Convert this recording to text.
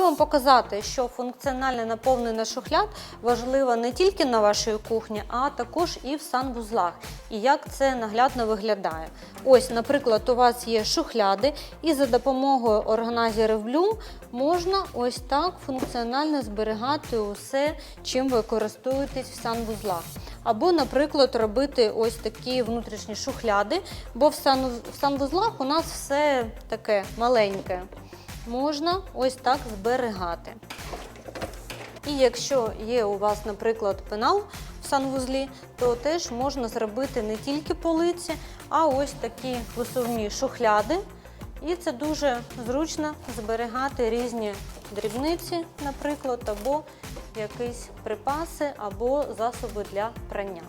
Хочу вам показати, що функціональне наповнення шухляд важливо не тільки на вашій кухні, а також і в санвузлах. І як це наглядно виглядає. Ось, наприклад, у вас є шухляди, і за допомогою органайзерів Bloom можна ось так функціонально зберігати усе, чим ви користуєтесь в санвузлах. Або, наприклад, робити ось такі внутрішні шухляди, бо в, санвузлах у нас все таке маленьке. Можна ось так зберігати. І якщо є у вас, наприклад, пенал в санвузлі, то теж можна зробити не тільки полиці, а ось такі висувні шухляди. І це дуже зручно зберігати різні дрібниці, наприклад, або якісь припаси, або засоби для прання.